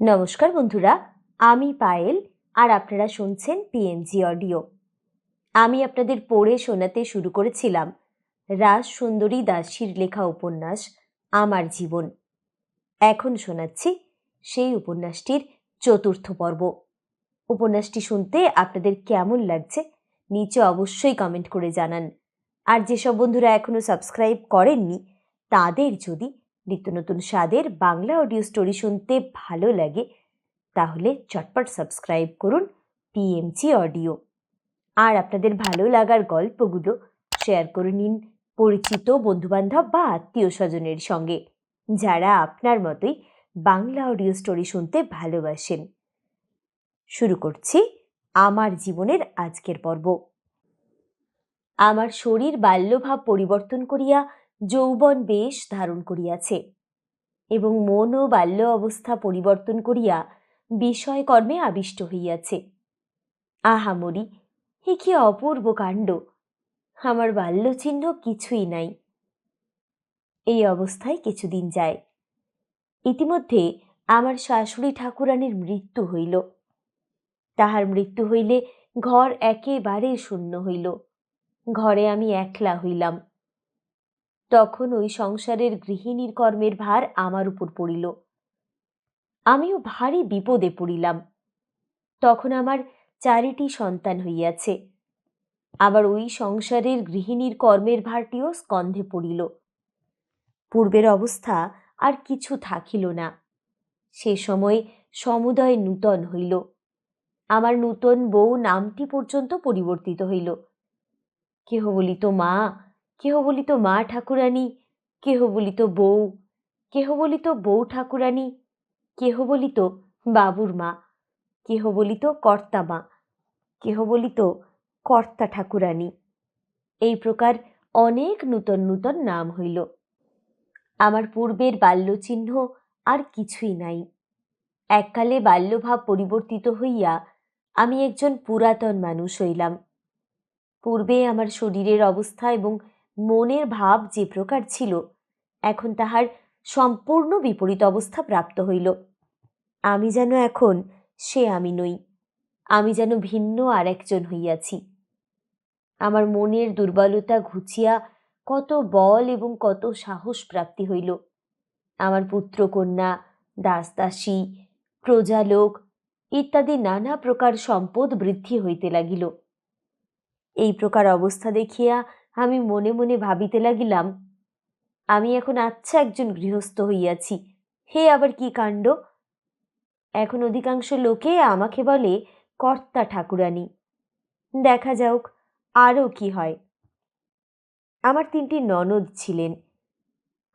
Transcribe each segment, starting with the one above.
নমস্কার বন্ধুরা, আমি পায়েল আর আপনারা শুনছেন পিএমজি অডিও আমি আপনাদের পড়ে শোনাতে শুরু করেছিলাম রাজ সুন্দরী দাসীর লেখা উপন্যাস, আমার জীবন। এখন শোনাচ্ছি সেই উপন্যাসটির চতুর্থ পর্ব। উপন্যাসটি শুনতে আপনাদের কেমন লাগছে নিচে অবশ্যই কমেন্ট করে জানান। আর যেসব বন্ধুরা এখনও সাবস্ক্রাইব করেননি, তাদের যদি নিত্য নতুন স্বাদের বাংলা অডিও স্টোরি শুনতে ভালো লাগে, তাহলে চটপট সাবস্ক্রাইব করুন পিএমজি অডিও আর আপনাদের ভালো লাগার গল্পগুলো শেয়ার করে নিন পরিচিত বন্ধুবান্ধব বা আত্মীয় স্বজনের সঙ্গে, যারা আপনার মতোই বাংলা অডিও স্টোরি শুনতে ভালোবাসেন। শুরু করছি আমার জীবনের আজকের পর্ব। আমার শরীর বাল্যভাব পরিবর্তন করিয়া যৌবন বেশ ধারণ করিয়াছে এবং মন ও বাল্য অবস্থা পরিবর্তন করিয়া বিষয়কর্মে আবিষ্ট হইয়াছে। আহামরি হে কি অপূর্ব কাণ্ড! আমার বাল্যচিহ্ন কিছুই নাই। এই অবস্থায় কিছুদিন যায়। ইতিমধ্যে আমার শাশুড়ি ঠাকুরানীর মৃত্যু হইল। তাহার মৃত্যু হইলে ঘর একেবারে শূন্য হইল। ঘরে আমি একলা হইলাম। তখন ওই সংসারের গৃহিণীর কর্মের ভার আমার উপর পড়িল। আমিও ভারী বিপদে পড়িলাম। তখন আমার চারিটি সন্তান হইয়াছে। আবার ওই সংসারের গৃহিণীর কর্মের ভারটিও স্কন্ধে পড়িল। পূর্বের অবস্থা আর কিছু থাকিল না। সে সময় সমুদয় নূতন হইল। আমার নূতন বউ নামটি পর্যন্ত পরিবর্তিত হইল। কেহ বলিত, মা কেহ বলিত মা ঠাকুরানী, কেহ বলিত বউ, কেহ বলিত বউ ঠাকুরানী, কেহ বলিত বাবুর মা, কেহ বলিত কর্তা মা, কেহ বলিত কর্তা ঠাকুরানী। এই প্রকার অনেক নূতন নূতন নাম হইল। আমার পূর্বের বাল্যচিহ্ন আর কিছুই নাই। এককালে বাল্যভাব পরিবর্তিত হইয়া আমি একজন পুরাতন মানুষ হইলাম। পূর্বে আমার শরীরের অবস্থা এবং মনের ভাব যে প্রকার ছিল, এখন তাহার সম্পূর্ণ বিপরীত অবস্থা প্রাপ্ত হইল। আমি যেন এখন সে আমি নই, আমি যেন ভিন্ন আর একজন হইয়াছি। আমার মনের দুর্বলতা ঘুচিয়া কত বল এবং কত সাহস প্রাপ্তি হইল। আমার পুত্র কন্যা দাস দাসী প্রজালোক ইত্যাদি নানা প্রকার সম্পদ বৃদ্ধি হইতে লাগিল। এই প্রকার অবস্থা দেখিয়া আমি মনে মনে ভাবিতে লাগিলাম, আমি এখন আচ্ছা একজন গৃহস্থ হইয়াছি, হে আবার কি কাণ্ড? এখন অধিকাংশ লোকে আমাকে বলে, কর্তা ঠাকুরানী, দেখা যাওক আরও কি হয়। আমার তিনটি ননদ ছিলেন।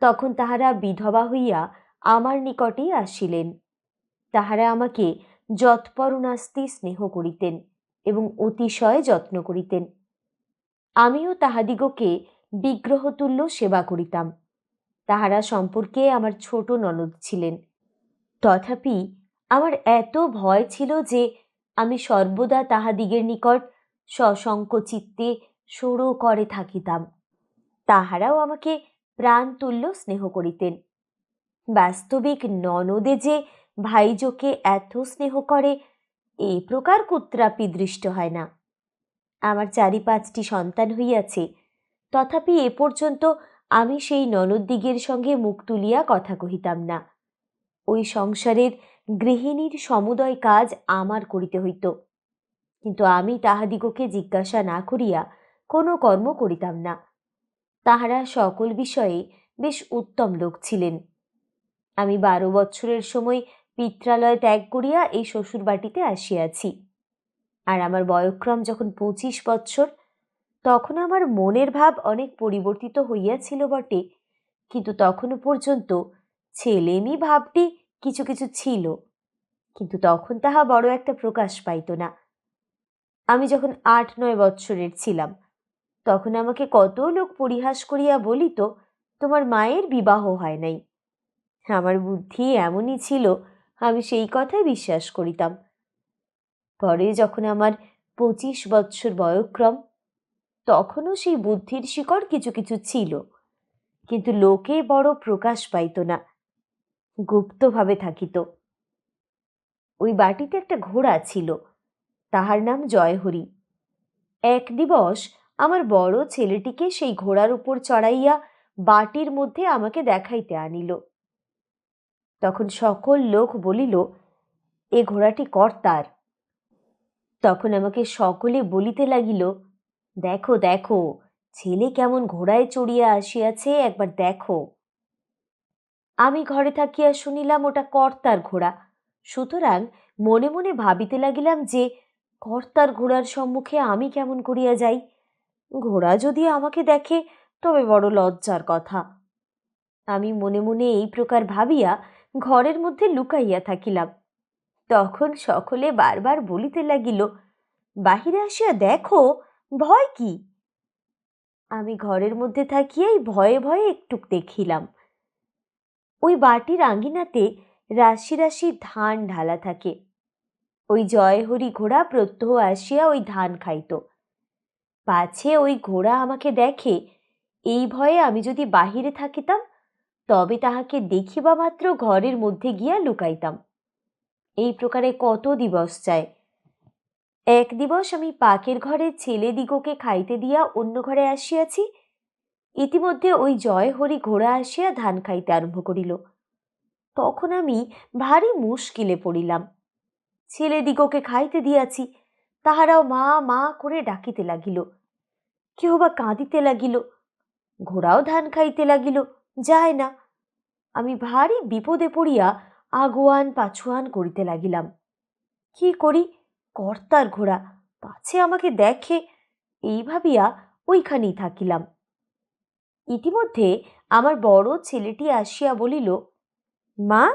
তখন তাহারা বিধবা হইয়া আমার নিকটেই আসিলেন। তাহারা আমাকে যৎপরণাস্তি স্নেহ করিতেন এবং অতিশয় যত্ন করিতেন। আমিও তাহাদিগকে বিগ্রহতুল্য সেবা করিতাম। তাহারা সম্পর্কে আমার ছোট ননদ ছিলেন। তথাপি আমার এত ভয় ছিল যে আমি সর্বদা তাহাদিগের নিকট সশঙ্ক চিত্তে সরো করে থাকিতাম। তাহারাও আমাকে প্রাণতুল্য স্নেহ করিতেন। বাস্তবিক ননদে যে ভাইজোকে এত স্নেহ করে এই প্রকার কুত্রাপি দৃষ্ট হয় না। আমার চারি পাঁচটি সন্তান হইয়াছে। তথাপি এ পর্যন্ত আমি সেই ননদদিগের সঙ্গে মুখ তুলিয়া কথা কহিতাম না। ওই সংসারের গৃহিণীর সমুদয় কাজ আমার করিতে হইত। কিন্তু আমি তাহাদিগকে জিজ্ঞাসা না করিয়া কোনো কর্ম করিতাম না। তাহারা সকল বিষয়ে বেশ উত্তম লোক ছিলেন। আমি বারো বৎসরের সময় পিত্রালয় ত্যাগ করিয়া এই শ্বশুর বাটিতে আসিয়াছি। আর আমার বয়ক্রম যখন পঁচিশ বৎসর, তখন আমার মনের ভাব অনেক পরিবর্তিত হইয়াছিল বটে। কিন্তু তখনও পর্যন্ত ছেলেমি ভাবটি কিছু কিছু ছিল, কিন্তু তখন তাহা বড় একটা প্রকাশ পাইত না। আমি যখন আট নয় বৎসরের ছিলাম, তখন আমাকে কত লোক পরিহাস করিয়া বলিত, তোমার মায়ের বিবাহ হয় নাই। আমার বুদ্ধি এমনই ছিল, আমি সেই কথাই বিশ্বাস করিতাম। পরে যখন আমার পঁচিশ বৎসর বয়ক্রম, তখনও সেই বুদ্ধির শিকড় কিছু কিছু ছিল। কিন্তু লোকে বড় প্রকাশ পাইত না, গুপ্তভাবে থাকিত। ওই বাটিতে একটা ঘোড়া ছিল, তাহার নাম জয়হরি। এক দিবস আমার বড় ছেলেটিকে সেই ঘোড়ার উপর চড়াইয়া বাটির মধ্যে আমাকে দেখাইতে আনিল। তখন সকল লোক বলিল, এ ঘোড়াটি কর্তার। তখন আমাকে সকলে বলিতে লাগিল, দেখো দেখো, ছেলে কেমন ঘোড়ায় চড়িয়া আসিয়াছে, একবার দেখো। আমি ঘরে থাকিয়া শুনিলাম, ওটা কর্তার ঘোড়া। সুতরাং মনে মনে ভাবিতে লাগিলাম যে, কর্তার ঘোড়ার সম্মুখে আমি কেমন করিয়া যাই? ঘোড়া যদি আমাকে দেখে, তবে বড় লজ্জার কথা। আমি মনে মনে এই প্রকার ভাবিয়া ঘরের মধ্যে লুকাইয়া থাকিলাম। তখন সকলে বারবার বলিতে লাগিল, বাহিরে আসিয়া দেখো, ভয় কি? আমি ঘরের মধ্যে থাকিয়াই ভয়ে ভয়ে একটুক দেখিলাম। ওই বাটির আঙ্গিনাতে রাশি রাশি ধান ঢালা থাকে। ওই জয়হরি ঘোড়া প্রত্যহ আসিয়া ওই ধান খাইত। পাছে ওই ঘোড়া আমাকে দেখে, এই ভয়ে আমি যদি বাহিরে থাকিতাম, তবে তাহাকে দেখিবা মাত্র ঘরের মধ্যে গিয়া লুকাইতাম। এই প্রকারে কত দিবস যায় এক দিবস আমি পাকের ঘরে ছেলে দিগকে খাইতে দিয়া অন্য ঘরে আসিয়াছি, ইতিমধ্যে ওই জয় হরি ঘোড়া আসিয়া ধান খাইতে আরম্ভ করিল। তখন আমি ভারী মুশকিলে পড়িলাম। ছেলে দিগকে খাইতে দিয়াছি, তাহারাও মা মা করে ডাকিতে লাগিল। কেহ বা কাঁদিতে লাগিল, ঘোড়াও ধান খাইতে লাগিল, যায় না। আমি ভারী বিপদে পড়িয়া আগুয়ান পাছুয়ান করিতে লাগিলাম। কি করি? কর্তার ঘোড়া, পাছে আমাকে দেখে, এই ভাবিয়া ওইখানেই থাকিলাম। ইতিমধ্যে আমার বড় ছেলেটি আসিয়া বলিল, মা,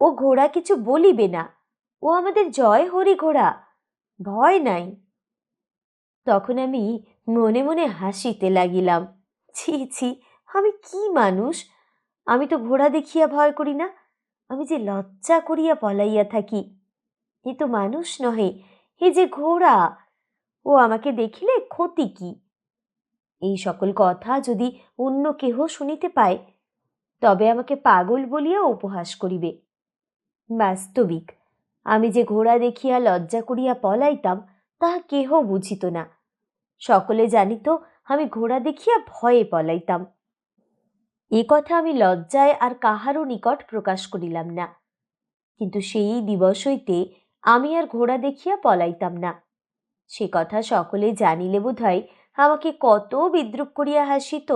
ও ঘোড়া কিছু বলিবে না, ও আমাদের জয় হরি ঘোড়া, ভয় নাই। তখন আমি মনে মনে হাসিতে লাগিলাম, ছি ছি, আমি কি মানুষ? আমি তো ঘোড়া দেখিয়া ভয় করি না আমি যে লজ্জা করিয়া পলাইয়া থাকি, এ তো মানুষ নহে হে যে ঘোড়া, ও আমাকে দেখিলে ক্ষতি কি? এই সকল কথা যদি অন্য কেহ শুনিতে পায়, তবে আমাকে পাগল বলিয়া উপহাস করিবে। বাস্তবিক, আমি যে ঘোড়া দেখিয়া লজ্জা করিয়া পলাইতাম তাহা কেহ বুঝিত না। সকলে জানিত, আমি ঘোড়া দেখিয়া ভয়ে পলাইতাম। এ কথা আমি লজ্জায় আর কাহারও নিকট প্রকাশ করিলাম না। কিন্তু সেই দিবস হইতে আমি আর ঘোড়া দেখিয়া পলাইতাম না। সে কথা সকলে জানিলে বোধ হয় আমাকে কত বিদ্রুপ করিয়া হাসিত।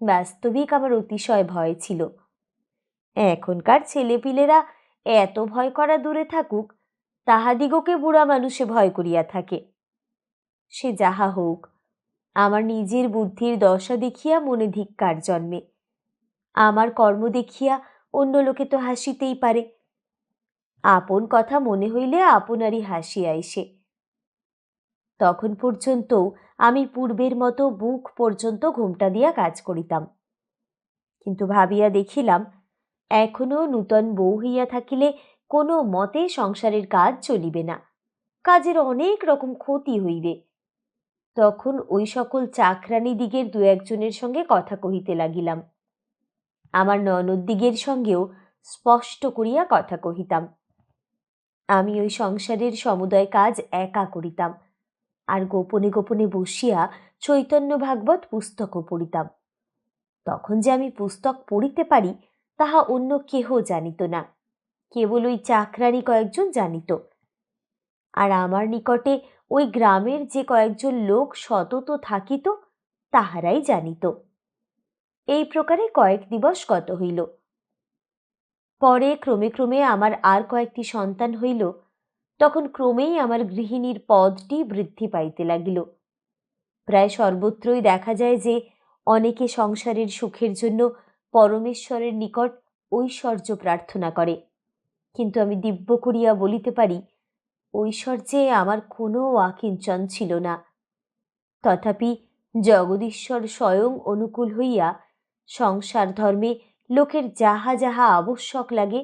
বাস্তবিক আমার অতিশয় ভয় ছিল। এখনকার ছেলেপিলেরা এত ভয় করা দূরে থাকুক, তাহাদিগকে বুড়া মানুষে ভয় করিয়া থাকে। সে যাহা হোক আমার নিজের বুদ্ধির দশা দেখিয়া মনে ধিক্কার জন্মে। আমার কর্ম দেখিয়া অন্য লোকে তো হাসিতেই পারে। আপন কথা মনে হইলে আপনারই হাসি আইসে। তখন পর্যন্ত আমি পূর্বের মতো বুক পর্যন্ত ঘুমটা দিয়া কাজ করিতাম। কিন্তু ভাবিয়া দেখিলাম এখনও নূতন বউ হইয়া থাকিলে কোনো মতে সংসারের কাজ চলিবে না। কাজের অনেক রকম ক্ষতি হইবে। তখন ওই সকল চাকরানি দিগের দু একজনের সঙ্গে কথা কহিতে লাগিলাম। আমার ননদ দিগের সঙ্গেও স্পষ্ট করিয়া কথা কহিতাম। আমি ওই সংসারের সমুদয় কাজ একা করিতাম আর গোপনে গোপনে বসিয়া চৈতন্য ভাগবত পুস্তকও পড়িতাম। তখন যে আমি পুস্তক পড়িতে পারি, তাহা অন্য কেহ জানিত না। কেবল ওই চাকরানি কয়েকজন জানিত। আর আমার নিকটে ওই গ্রামের যে কয়েকজন লোক সতত থাকিত, তাহারাই জানিত। এই প্রকারে কয়েক দিবস গত হইল। পরে ক্রমে ক্রমে আমার আর কয়েকটি সন্তান হইল। তখন ক্রমেই আমার গৃহিণীর পদটি বৃদ্ধি পাইতে লাগিল। প্রায় সর্বত্রই দেখা যায় যে, অনেকে সংসারের সুখের জন্য পরমেশ্বরের নিকট ঐশ্বর্য প্রার্থনা করে। কিন্তু আমি দিব্য করিয়া বলিতে পারি ঐশ্বর্যে আমার কোনো আকিঞ্চন ছিল না। তথাপি জগদীশ্বর স্বয়ং অনুকূল হইয়া সংসার ধর্মে লোকের যাহা যাহা আবশ্যক লাগে,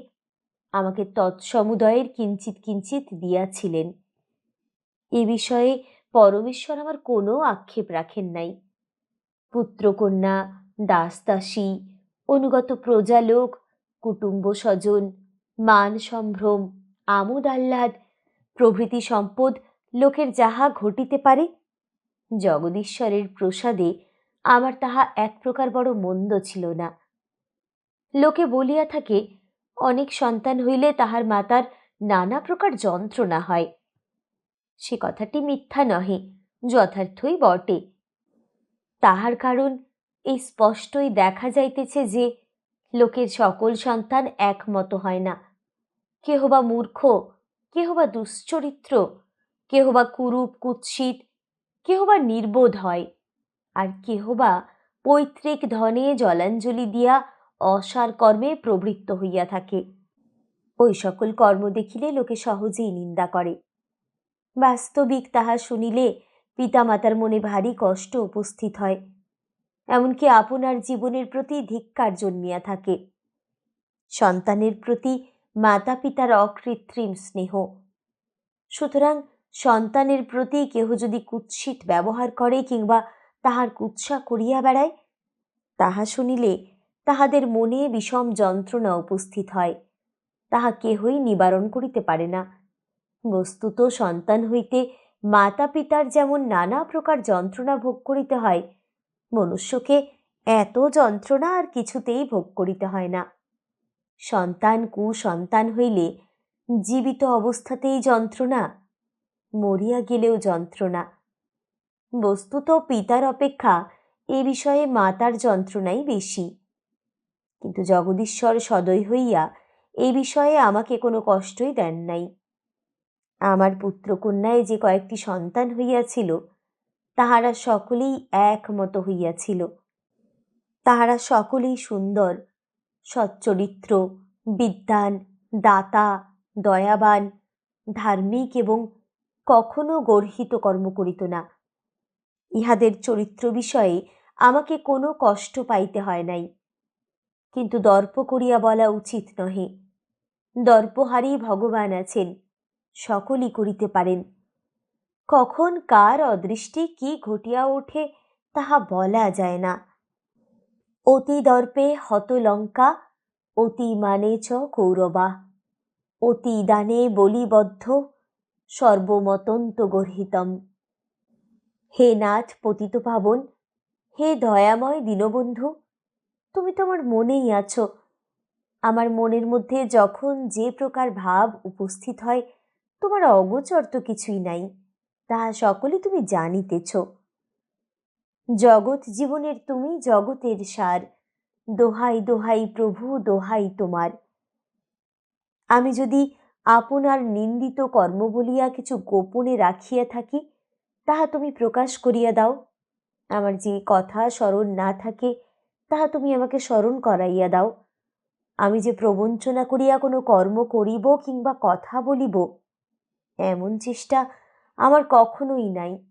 আমাকে তৎসমুদয়ের কিঞ্চিত কিঞ্চিত দিয়াছিলেন। এ বিষয়ে পরমেশ্বর আমার কোনো আক্ষেপ রাখেন নাই। পুত্রকন্যা, দাসদাসী, অনুগত প্রজালোক কুটুম্ব স্বজন মান সম্ভ্রম আমোদ আহ্লাদ প্রভৃতি সম্পদ লোকের যাহা ঘটিতে পারে, জগদীশ্বরের প্রসাদে আমার তাহা এক প্রকার বড় মন্দ ছিল না। লোকে বলিয়া থাকে, অনেক সন্তান হইলে তাহার মাতার নানা প্রকার যন্ত্রণা হয়। সে কথাটি মিথ্যা নহে, যথার্থই বটে। তাহার কারণ এই স্পষ্টই দেখা যাইতেছে যে, লোকের সকল সন্তান একমত হয় না। কেহ বা মূর্খ কেহ বা দুশ্চরিত্র কেহ বা কুরূপ, কুৎসিত কেহ বা নির্বোধ হয়, আর কেহ বা পৈতৃক ধনে জলাঞ্জলি দিয়া অসার কর্মে প্রবৃত্ত হইয়া থাকে। ওই সকল কর্ম দেখিলে লোকে সহজেই নিন্দা করে। বাস্তবিক তাহা শুনিলে পিতামাতার মনে ভারী কষ্ট উপস্থিত হয়, এমনকি আপনার জীবনের প্রতি ধিক্কার জন্মিয়া থাকে। সন্তানের প্রতি মাতা পিতার অকৃত্রিম স্নেহ। সুতরাং সন্তানের প্রতি কেহ যদি কুৎসিত ব্যবহার করে কিংবা তাহার কুৎসা করিয়া বেড়ায়, তাহা শুনিলে তাহাদের মনে বিষম যন্ত্রণা উপস্থিত হয়। তাহা কেহই নিবারণ করিতে পারে না। বস্তুত সন্তান হইতে মাতা পিতার যেমন নানা প্রকার যন্ত্রণা ভোগ করিতে হয়, মনুষ্যকে এত যন্ত্রণা আর কিছুতেই ভোগ করিতে হয় না। সন্তান কুসন্তান হইলে জীবিত অবস্থাতেই যন্ত্রণা, মরিয়া গেলেও যন্ত্রণা। বস্তুত পিতার অপেক্ষা এ বিষয়ে মাতার যন্ত্রণাই বেশি। কিন্তু জগদীশ্বর সদয় হইয়া এ বিষয়ে আমাকে কোনো কষ্টই দেন নাই। আমার পুত্রকন্যায় যে কয়েকটি সন্তান হইয়াছিল, তাহারা সকলেই একমত হইয়াছিল। তাহারা সকলেই সুন্দর সচ্চরিত্র, বিদ্যান, দাতা, দয়াবান, ধার্মিক এবং কখনো গর্হিত কর্ম করিত না। ইহাদের চরিত্র বিষয়ে আমাকে কোনো কষ্ট পাইতে হয় নাই। কিন্তু দর্প করিয়া বলা উচিত নহে। দর্পহারী ভগবান আছেন, সকলই করিতে পারেন। কখন কার অদৃষ্টি কি ঘটিয়া ওঠে তাহা বলা যায় না। অতি দর্পে হত লঙ্কা, অতি মানে চ কৌরবা। অতি দানে বলিবদ্ধ সর্বমতন্ত গর্হিতম। হে নাথ পতিত পাবন, হে দয়াময় দীনবন্ধু, তুমি তো আমার মনেই আছো। আমার মনের মধ্যে যখন যে প্রকার ভাব উপস্থিত হয়, তোমার অগোচর তো কিছুই নাই, তাহা সকলে তুমি জানিতেছ। জগৎ জীবনের তুমি জগতের সার। দোহাই দোহাই প্রভু, দোহাই তোমার। আমি যদি আপনার নিন্দিত কর্ম বলিয়া কিছু গোপনে রাখিয়া থাকি, তাহা তুমি প্রকাশ করিয়া দাও। আমার যে কথা স্মরণ না থাকে, তাহা তুমি আমাকে স্মরণ করাইয়া দাও। আমি যে প্রবঞ্চনা করিয়া কোনো কর্ম করিব কিংবা কথা বলিব, এমন চেষ্টা আমার কখনোই নাই।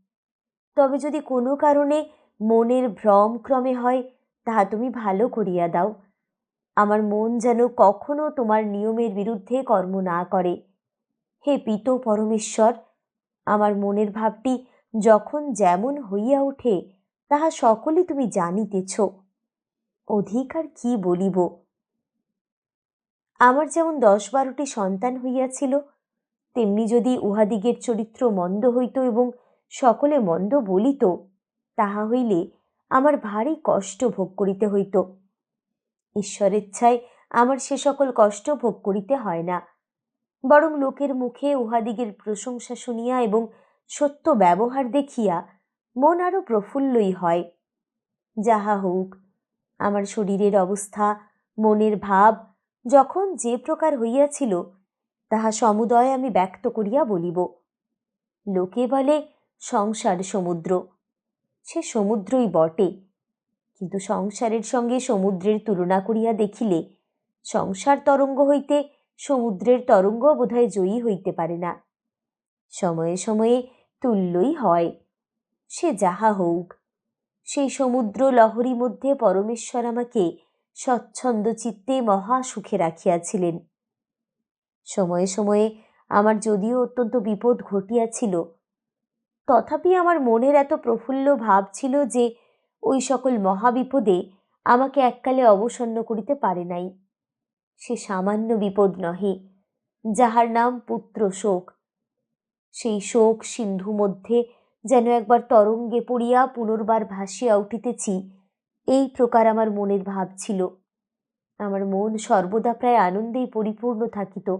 তবে যদি কোনো কারণে মনের ভ্রম ক্রমে হয়, তাহা তুমি ভালো করিয়া দাও। আমার মন যেন কখনো তোমার নিয়মের বিরুদ্ধে কর্ম না করে। হে পিত পরমেশ্বর, আমার মনের ভাবটি যখন যেমন হইয়া ওঠে, তাহা সকলে তুমি জানিতেছ। অধিকার কি বলিব? আমার যেমন দশ বারোটি সন্তান হইয়াছিল, তেমনি যদি উহাদিগের চরিত্র মন্দ হইত এবং সকলে মন্দ বলিত তাহা হইলে আমার ভারী কষ্ট ভোগ করিতে হইত। ঈশ্বরেচ্ছায় আমার সে সকল কষ্ট ভোগ করিতে হয় না। বরং লোকের মুখে উহাদিগের প্রশংসা শুনিয়া এবং সত্য ব্যবহার দেখিয়া মন আরও প্রফুল্লই হয়। যাহা হোক, আমার শরীরের অবস্থা, মনের ভাব যখন যে প্রকার হইয়াছিল, তাহা সমুদয় আমি ব্যক্ত করিয়া বলিব। লোকে বলে, সংসার সমুদ্র। সে সমুদ্রই বটে। কিন্তু সংসারের সঙ্গে সমুদ্রের তুলনা করিয়া দেখিলে, সংসার তরঙ্গ হইতে সমুদ্রের তরঙ্গ বোধহয় জয়ী হইতে পারে না। সময়ে সময়ে তুল্যই হয়। সে যাহা হোক সেই সমুদ্র লহরী মধ্যে পরমেশ্বর আমাকে স্বচ্ছন্দ চিত্তে মহা সুখে রাখিয়াছিলেন। সময়ে সময়ে আমার যদিও অত্যন্ত বিপদ ঘটিয়াছিল তথাপি আমার মনের এত প্রফুল্ল ভাব ছিল যে ওই সকল মহাবিপদে আমাকে এককালে অবসন্ন করিতে পারে নাই। সে সামান্য বিপদ নহে, যাহার নাম পুত্র শোক। সেই শোক সিন্ধু মধ্যে যেন একবার তরঙ্গে পড়িয়া পুনর্বার ভাসিয়া উঠিতেছি, এই প্রকার আমার মনের ভাব ছিল। আমার মন সর্বদা প্রায় আনন্দেই পরিপূর্ণ থাকিত।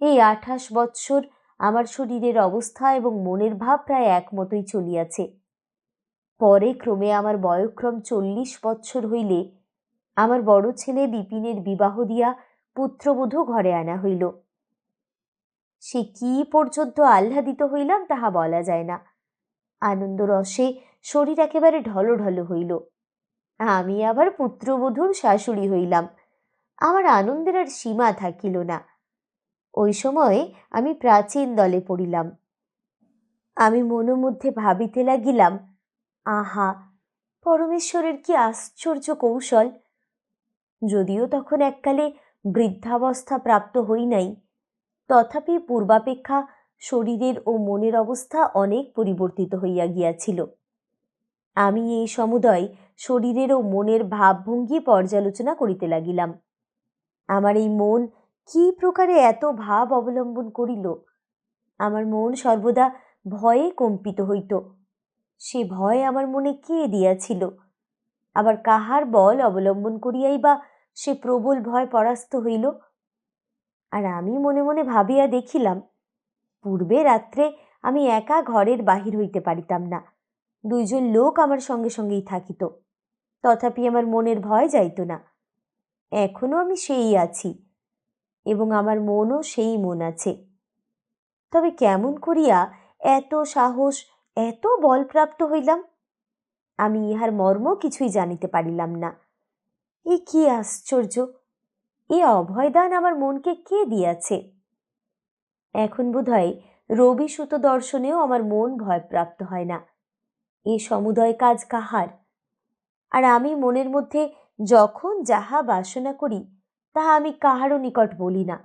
এই আঠাশ বৎসর আমার শরীরের অবস্থা এবং মনের ভাব প্রায় একমতই চলিয়াছে। পরে ক্রমে আমার বয়ক্রম চল্লিশ বৎসর হইলে আমার বড় ছেলে বিপিনের বিবাহ দিয়া পুত্রবধূ ঘরে আনা হইল। সে কি পর্যন্ত আহ্লাদিত হইলাম তাহা বলা যায় না। আনন্দরসে শরীর একেবারে ঢলঢল হইল। আমি আবার পুত্রবধূর শাশুড়ি হইলাম। আমার আনন্দের আর সীমা থাকিল না। ওই সময় আমি প্রাচীন দলে পড়িলাম। আমি মনোমধ্যে ভাবিতে লাগিলাম, আহা, পরমেশ্বরের কি আশ্চর্য কৌশল। যদিও তখন এককালে বৃদ্ধাবস্থা প্রাপ্ত হই নাই, তথাপি পূর্বাপেক্ষা শরীরের ও মনের অবস্থা অনেক পরিবর্তিত হইয়া গিয়াছিল। আমি এই সমুদয় শরীরের ও মনের ভাবভঙ্গি পর্যালোচনা করিতে লাগিলাম। আমার এই মন কি প্রকারে এত ভাব অবলম্বন করিল? আমার মন সর্বদা ভয়ে কম্পিত হইত। সে ভয় আমার মনে কে দিয়াছিল? আবার কাহার বল অবলম্বন করিয়াই বা সে প্রবল ভয় পরাস্ত হইল? আর আমি মনে মনে ভাবিয়া দেখিলাম, পূর্বে রাত্রে আমি একা ঘরের বাহির হইতে পারিতাম না। দুইজন লোক আমার সঙ্গে সঙ্গেই থাকিত। তথাপি আমার মনের ভয় যাইত না। এখনও আমি সেই আছি। এবং আমার মনও সেই মন আছে। তবে কেমন করিয়া এত সাহস, এত বলপ্রাপ্ত হইলাম? আমি ইহার মর্ম কিছুই জানিতে পারিলাম না। এ কি আশ্চর্য! এ অভয়দান আমার মনকে কে দিয়াছে? এখন বোধহয় রবি সুত দর্শনেও আমার মন ভয়প্রাপ্ত হয় না। এ সমুদয় কাজ কাহার? আর আমি মনের মধ্যে যখন যাহা বাসনা করি তাহা আমি কাহারও নিকট বলি না।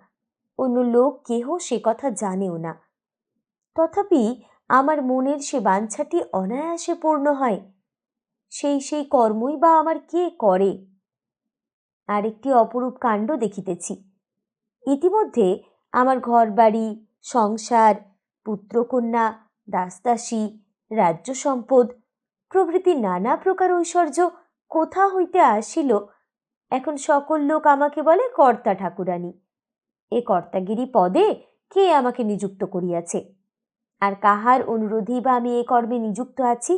অন্য লোক কেহ সে কথা জানেও না। তথাপি আমার মনের সে বাঞ্ছাটি অনায়াসে পূর্ণ হয়। সেই সেই কর্মই বা আমার কে করে? আরেকটি অপরূপ কাণ্ড দেখিতেছি। ইতিমধ্যে আমার ঘরবাড়ি, সংসার, পুত্রকন্যা, দাসদাসী, রাজ্য সম্পদ, প্রভৃতি নানা প্রকার ঐশ্বর্য কোথা হইতে আসিল এখন সকল লোক আমাকে বলে কর্তা ঠাকুরানী। এ কর্তাগিরি পদে কে আমাকে নিযুক্ত করিয়াছে? আর কাহার অনুরোধেই বা আমি এ কর্মে নিযুক্ত আছি?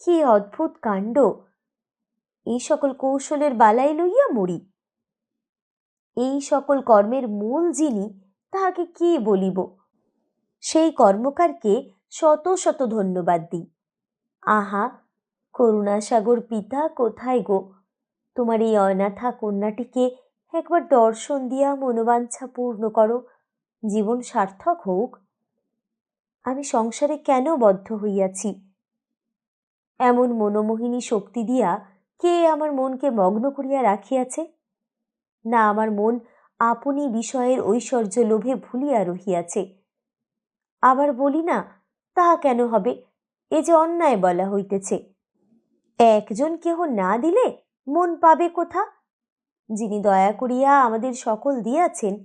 কি অদ্ভুত কাণ্ড! এই সকল কৌশলের বালাই লইয়া মরি। এই সকল কর্মের মূল যিনি, তাহাকে কি বলিব? সেই কর্মকারকে শত শত ধন্যবাদ দিই। আহা, করুণাসাগর পিতা কোথায় গো? তোমার এই অনাথা কন্যাটিকে একবার দর্শন দিয়া মনোবাঞ্ছা পূর্ণ করো। জীবন সার্থক হোক। আমি সংসারে কেন বদ্ধ হইয়াছি? এমন মনোমোহিনী শক্তি দিয়া কে আমার মনকে মগ্ন করিয়া রাখিয়াছে? না, আমার মন আপনি বিষয়ের ঐশ্বর্য লোভে ভুলিয়া রহিয়াছে। আবার বলি না তাহা কেন হবে? এ যে অন্যায় বলা হইতেছে। একজন কেহ না দিলে মন পাবে কোথা? যিনি দয়া করিয়া আমাদের সকল দিয়াছেন,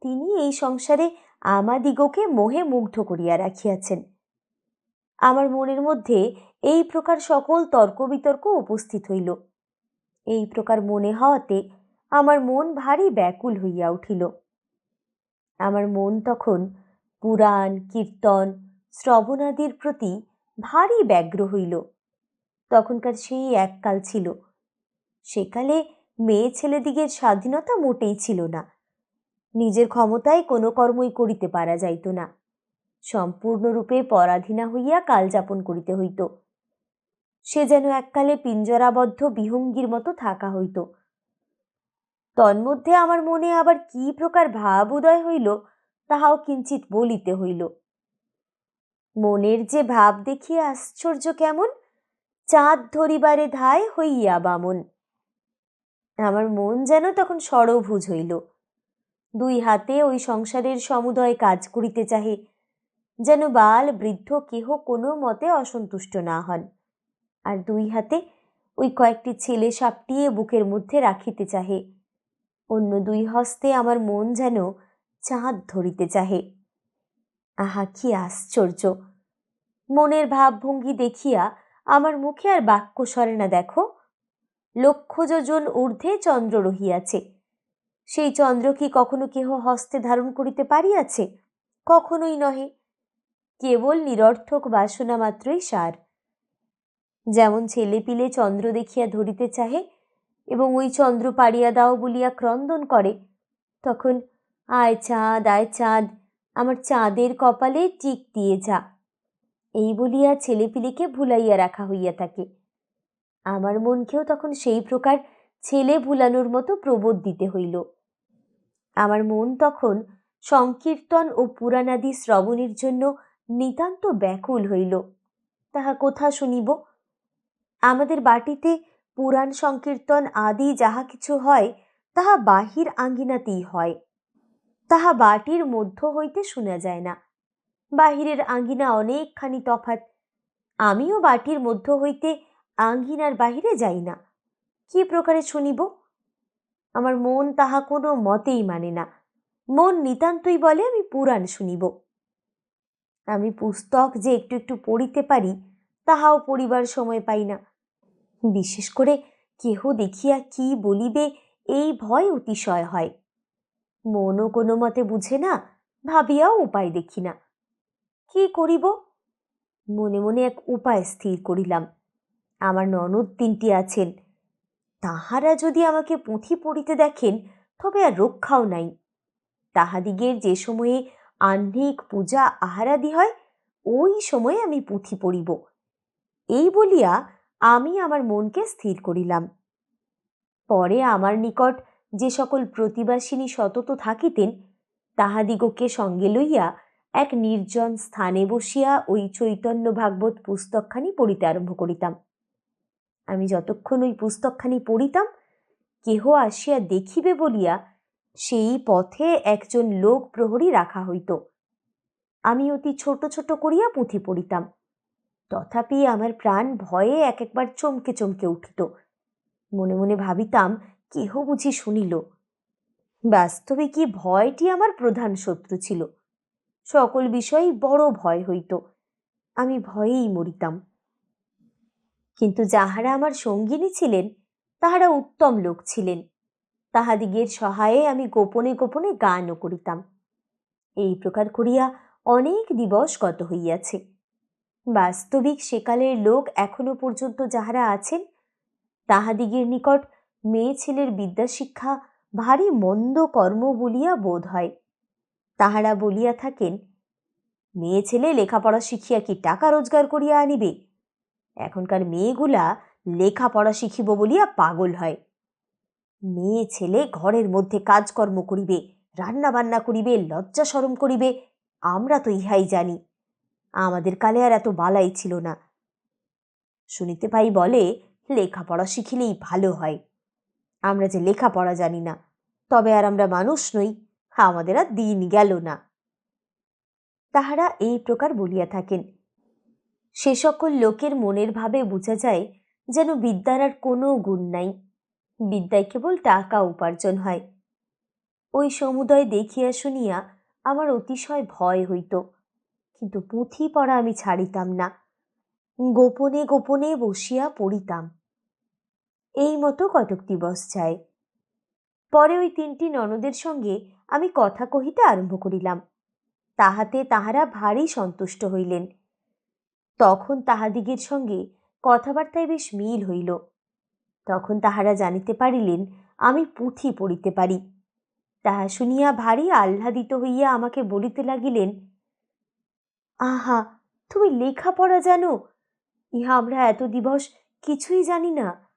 তিনি এই সংসারে আমাদিগকে মোহে মুগ্ধ করিয়া রাখিয়াছেন। আমার মনের মধ্যে এই প্রকার সকল তর্ক বিতর্ক উপস্থিত হইল। এই প্রকার মনে হওয়াতে আমার মন ভারী ব্যাকুল হইয়া উঠিল। আমার মন তখন পুরাণ, কীর্তন, শ্রবণাদির প্রতি ভারী ব্যগ্র হইল। তখনকার সেই এককাল ছিল সেকালে মেয়ে ছেলেদিগের স্বাধীনতা মোটেই ছিল না। নিজের ক্ষমতায় কোনো কর্মই করিতে পারা যাইত না। সম্পূর্ণরূপে পরাধীনা হইয়া কাল যাপন করিতে হইত। সে যেন এককালে পিঞ্জরাবদ্ধ বিহঙ্গির মতো থাকা হইত। তন্মধ্যে আমার মনে আবার কি প্রকার ভাব উদয় হইল, তাহাও কিঞ্চিত বলিতে হইল। মনের যে ভাব দেখিয়া আশ্চর্য কেমন, চাঁদ ধরিবারে ধায় হইয়া বামন। আমার মন যেন তখন সরভুজ হইল। দুই হাতে ওই সংসারের সমুদয় কাজ করিতে চাহে, যেন বাল বৃদ্ধ কেহ কোনো মতে অসন্তুষ্ট না হন। আর দুই হাতে ওই কয়েকটি ছেলে সাপটিয়ে বুকের মধ্যে রাখিতে চাহে, অন্য দুই হস্তে আমার মন যেন চাঁদ ধরিতে চাহে। আহা, কি আশ্চর্য! মনের ভাবভঙ্গি দেখিয়া আমার মুখে আর বাক্য সরে না দেখো। লক্ষ যোজন ঊর্ধ্বে চন্দ্র রহিয়াছে। সেই চন্দ্র কি কখনো কেহ হস্তে ধারণ করিতে পারিয়াছে? কখনোই নহে, কেবল নিরর্থক বাসনা মাত্রই সার। যেমন ছেলে পিলে চন্দ্র দেখিয়া ধরিতে চাহে এবং ওই চন্দ্র পাড়িয়া দাও বলিয়া ক্রন্দন করে, তখন, আয় চাঁদ আয় চাঁদ, আমার চাঁদের কপালে টিক দিয়ে যা। এই বলিয়া ছেলেপিলেকে ভুলাইয়া রাখা হইয়া থাকে। আমার মনকেও তখন সেই প্রকার ছেলে ভুলানোর মতো প্রবোধ দিতে হইল। আমার মন তখন সংকীর্তন ও পুরাণাদি শ্রবণের জন্য নিতান্ত ব্যাকুল হইল। তাহা কোথা শুনিব? আমাদের বাটিতে পুরাণ, সংকীর্তন আদি যাহা কিছু হয়, তাহা বাহির আঙ্গিনাতেই হয়। তাহা বাটির মধ্য হইতে শোনা যায় না। বাহিরের আঙ্গিনা অনেকখানি তফাত আমিও বাটির মধ্য হইতে আঙ্গিনার বাহিরে যাই না। কি প্রকারে শুনিব? আমার মন তাহা কোনো মতেই মানে না। মন নিতান্তই বলে, আমি পুরাণ শুনিব। আমি পুস্তক যে একটু একটু পড়িতে পারি, তাহাও পড়িবার সময় পাই না। বিশেষ করে কেহ দেখিয়া কি বলিবে, এই ভয় অতিশয় হয়। মনও কোনো মতে বুঝে না, ভাবিয়াও উপায় দেখি না। কি করিব? মনে মনে এক উপায় স্থির করিলাম। আমার ননদ তিনটি আছেন। তাহারা যদি আমাকে পুঁথি পড়িতে দেখেন, তবে আর রক্ষাও নাই। তাহাদিগের যে সময়ে আহ্নিক পূজা আহারাদি হয়, ওই সময়ে আমি পুঁথি পড়িব। এই বলিয়া আমি আমার মনকে স্থির করিলাম। পরে আমার নিকট যে সকল প্রতিবাসিনী সতত থাকিতেন, তাহাদিগকে সঙ্গে লইয়া এক নির্জন স্থানে বসিয়া ওই চৈতন্য ভাগবত পুস্তকখানি পড়িতে আরম্ভ করিতাম। আমি যতক্ষণ ওই পুস্তকখানি পড়িতাম, কেহ আসিয়া দেখিবে বলিয়া সেই পথে একজন লোক প্রহরী রাখা হইত। আমি অতি ছোট ছোট করিয়া পুঁথি পড়িতাম। তথাপি আমার প্রাণ ভয়ে এক একবার চমকে চমকে উঠিত। মনে মনে ভাবিতাম, কেহ বুঝি শুনিল। বাস্তবে কি ভয়টি আমার প্রধান শত্রু ছিল? সকল বিষয়েই বড় ভয় হইত। আমি ভয়েই মরিতাম। কিন্তু যাহারা আমার সঙ্গিনী ছিলেন, তাহারা উত্তম লোক ছিলেন। তাহাদিগের সহায়ে আমি গোপনে গোপনে গানও করিতাম। এই প্রকার করিয়া অনেক দিবস গত হইয়াছে। বাস্তবিক সেকালের লোক এখনও পর্যন্ত যাহারা আছেন, তাহাদিগের নিকট মেয়ে ছেলের বিদ্যাশিক্ষা ভারী মন্দ কর্ম বলিয়া বোধ হয়। তাহারা বলিয়া থাকেন, মেয়ে ছেলে লেখাপড়া শিখিয়া কি টাকা রোজগার করিয়া আনিবে? এখনকার মেয়েগুলা লেখাপড়া শিখিব বলিয়া পাগল হয়। মেয়ে ছেলে ঘরের মধ্যে কাজকর্ম করিবে রান্না বান্না করিবে, লজ্জা সরম করিবে, আমরা তো ইহাই জানি। আমাদের কালে আর এত বালাই ছিল না। শুনিতে পাই বলে, লেখাপড়া শিখিলেই ভালো হয়। আমরা যে লেখাপড়া জানি না, তবে আর আমরা মানুষ নই, আমাদের আর দিন গেল না। তাহারা এই প্রকার বলিয়া থাকেন। সে সকল লোকের মনের ভাবে বোঝা যায় যেন বিদ্যার আর কোনো গুণ নাই। বিদ্যায় কেবল টাকা উপার্জন হয়। ওই সমুদয় দেখিয়া শুনিয়া আমার অতিশয় ভয় হইত। কিন্তু পুঁথি পড়া আমি ছাড়িতাম না। গোপনে গোপনে বসিয়া পড়িতাম। এই মতো কতক দিবস যায়। পরে ওই তিনটি ননদের সঙ্গে আমি কথা কহিতে আরম্ভ করিলাম। তাহাতে তাহারা ভারী সন্তুষ্ট হইলেন। তখন তাহাদিগের সঙ্গে কথাবার্তায় বেশ মিল হইল। তখন তাহারা জানিতে পারিলেন, আমি পুঁথি পড়িতে পারি। তাহা শুনিয়া ভারী আহ্লাদিত হইয়া আমাকে বলিতে লাগিলেন, আহা, তুমি লেখাপড়া জানো? ইহা আমরা এত দিবস কিছুই জানি না।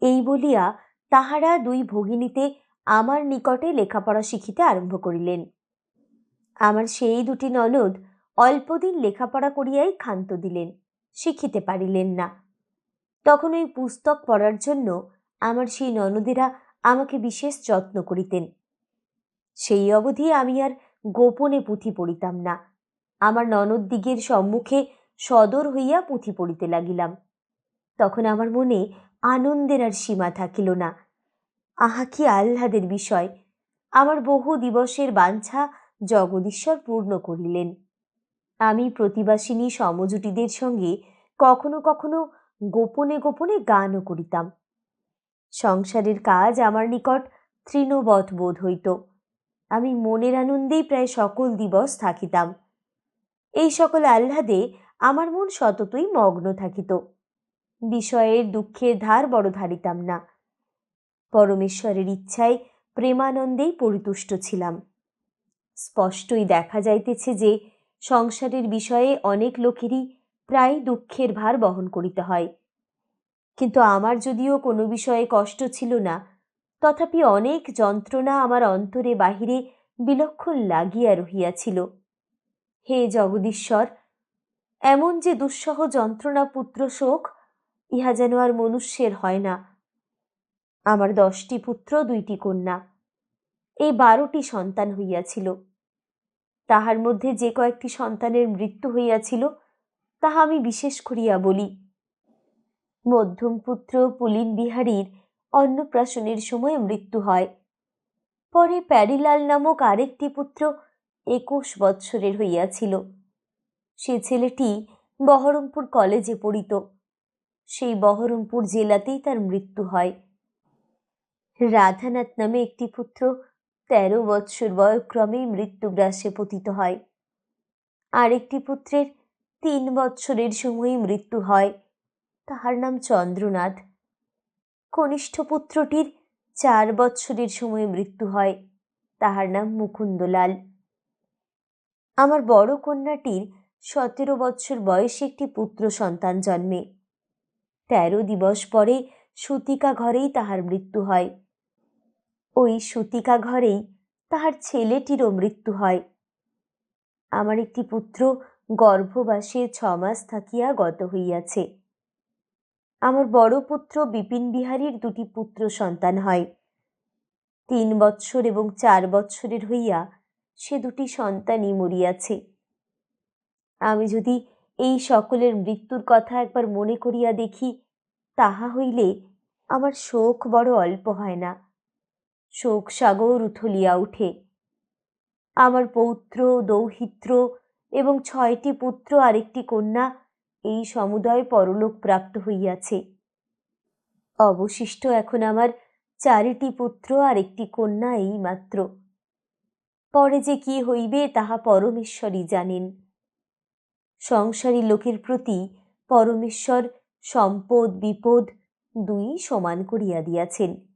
এই বলিয়া তাহারা দুই ভগিনীতে আমার নিকটে লেখাপড়া শিখিতে আরম্ভ করিলেন। আমার সেই দুটি ননদ অল্পদিন লেখাপড়া করিয়াই ক্ষান্ত দিলেন, শিখিতে পারিলেন না। তখন ওই পুস্তক পড়ার জন্য আমার সেই ননদেরা আমাকে বিশেষ যত্ন করিতেন। সেই অবধি আমি আর গোপনে পুঁথি পড়িতাম না। আমার ননদ দিগের সম্মুখে সদর হইয়া পুঁথি পড়িতে লাগিলাম। তখন আমার মনে আনন্দের আর সীমা থাকিল না। আহা, কি আহ্লাদের বিষয়! আমার বহু দিবসের বাঞ্ছা জগদীশ্বর পূর্ণ করিলেন। আমি প্রতিবাসিনী সমজুটিদের সঙ্গে কখনো কখনো গোপনে গোপনে গানও করিতাম। সংসারের কাজ আমার নিকট তৃণবৎ বোধ হইত। আমি মনের আনন্দেই প্রায় সকল দিবস থাকিতাম। এই সকল আহ্লাদে আমার মন সততই মগ্ন থাকিত। বিষয়ের দুঃখের ধার বড় ধারিতাম না। পরমেশ্বরের ইচ্ছায় প্রেমানন্দেই পরিতুষ্ট ছিলাম। স্পষ্টই দেখা যাইতেছে যে সংসারের বিষয়ে অনেক লোকেরই প্রায় দুঃখের ভার বহন করিতে হয়। কিন্তু আমার যদিও কোনো বিষয়ে কষ্ট ছিল না, তথাপি অনেক যন্ত্রণা আমার অন্তরে বাহিরে বিলক্ষণ লাগিয়া রহিয়াছিল। হে জগদীশ্বর, এমন যে দুঃসহ যন্ত্রণা পুত্র শোক, ইহা যেন আর মনুষ্যের হয় না। আমার দশটি পুত্র, দুইটি কন্যা। এই বারোটি সন্তান হইয়াছিল। তাহার মধ্যে যে কয়েকটি সন্তানের মৃত্যু হইয়াছিল, তাহা আমি বিশেষ করিয়া বলি। মধ্যম পুত্র পুলিন বিহারীর অন্নপ্রাশনের সময় মৃত্যু হয়। পরে প্যারিলাল নামক আরেকটি পুত্র একুশ বৎসরের হইয়াছিল। সে ছেলেটি বহরমপুর কলেজে পড়িত। সেই বহরমপুর জেলাতেই তার মৃত্যু হয়। রাধানাথ নামে একটি পুত্র তেরো বৎসর বয়ক্রমেই মৃত্যুগ্রাসে পতিত হয়। আরেকটি পুত্রের তিন বৎসরের সময়ই মৃত্যু হয়, তাহার নাম চন্দ্রনাথ। কনিষ্ঠ পুত্রটির চার বৎসরের সময় মৃত্যু হয়, তাহার নাম মুকুন্দলাল। আমার বড় কন্যাটির সতেরো বৎসর বয়সে একটি পুত্র সন্তান জন্মে। তেরো দিবস পরে সুতিকা ঘরেই তাহার মৃত্যু হয়। ওই সুতিকা ঘরেই তাহার ছেলেটিরও মৃত্যু হয়। আমার একটি পুত্র গর্ভবাসে ছমাস থাকিয়া গত হইয়াছে। আমার বড় পুত্র বিপিন বিহারীর দুটি পুত্র সন্তান হয়। তিন বৎসর এবং চার বৎসরের হইয়া সে দুটি সন্তানই মরিয়াছে। আমি যদি এই সকলের মৃত্যুর কথা একবার মনে করিয়া দেখি, তাহা হইলে আমার শোক বড় অল্প হয় না। শোক সাগর উথলিয়া উঠে। আমার পৌত্র, দৌহিত্র এবং ছয়টি পুত্র আরেকটি কন্যা এই সমুদয় পরলোক প্রাপ্ত হইয়াছে। অবশিষ্ট এখন আমার চারিটি পুত্র আর একটি কন্যা এই মাত্র। পরে যে কি হইবে তাহা পরমেশ্বরই জানেন। সংসারী লোকের প্রতি পরমেশ্বর সম্পদ, বিপদ দুই সমান করিয়া দিয়াছেন।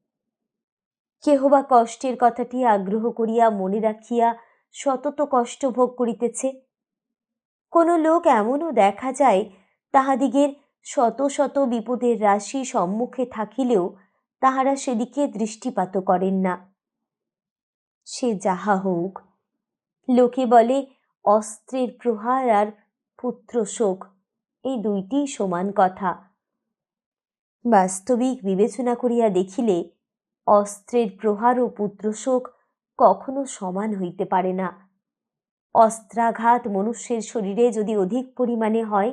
কেহ বা কষ্টের কথাটি আগ্রহ করিয়া মনে রাখিয়া সতত কষ্ট ভোগ করিতেছে। কোনো লোক এমনও দেখা যায়, তাহাদিগের শত শত বিপদের রাশি সম্মুখে থাকিলেও তাহারা সেদিকে দৃষ্টিপাত করেন না। সে যাহা হোক, লোকে বলে অস্ত্রের প্রহার আর পুত্র শোক, এই দুইটি সমান কথা। বাস্তবিক বিবেচনা করিয়া দেখিলে অস্ত্রের প্রহার ও পুত্রশোক কখনো সমান হইতে পারে না। অস্ত্রাঘাত মনুষ্যের শরীরে যদি অধিক পরিমাণে হয়,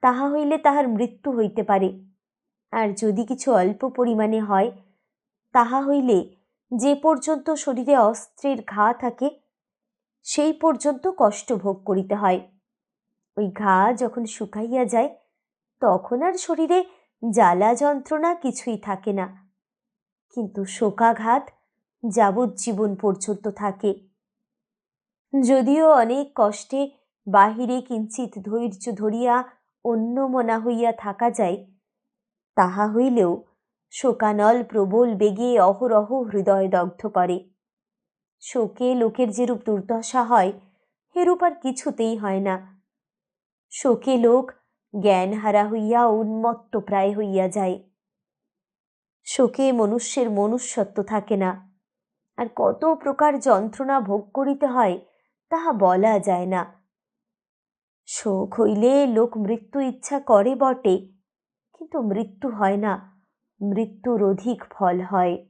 তাহা হইলে তাহার মৃত্যু হইতে পারে। আর যদি কিছু অল্প পরিমাণে হয়, তাহা হইলে যে পর্যন্ত শরীরে অস্ত্রের ঘা থাকে, সেই পর্যন্ত কষ্ট ভোগ করিতে হয়। ওই ঘা যখন শুকাইয়া যায়, তখন আর শরীরে জ্বালা যন্ত্রণা কিছুই থাকে না। কিন্তু শোকাঘাত যাবজ্জীবন পর্যন্ত থাকে। যদিও অনেক কষ্টে বাহিরে কিঞ্চিত ধৈর্য ধরিয়া অন্যমনা হইয়া থাকা যায়, তাহা হইলেও শোকানল প্রবল বেগে অহরহ হৃদয় দগ্ধ করে। শোকে লোকের যেরূপ দুর্দশা হয়, এরূপ আর কিছুতেই হয় না। শোকে লোক জ্ঞান হারা হইয়া উন্মত্ত প্রায় হইয়া যায়। শোকে মনুষ্যের মনুষ্যত্ব থাকে না। আর কত প্রকার যন্ত্রণা ভোগ করিতে হয়, তাহা বলা যায় না। শোক হইলে লোক মৃত্যু ইচ্ছা করে বটে, কিন্তু মৃত্যু হয় না, মৃত্যুর অধিক ফল হয়।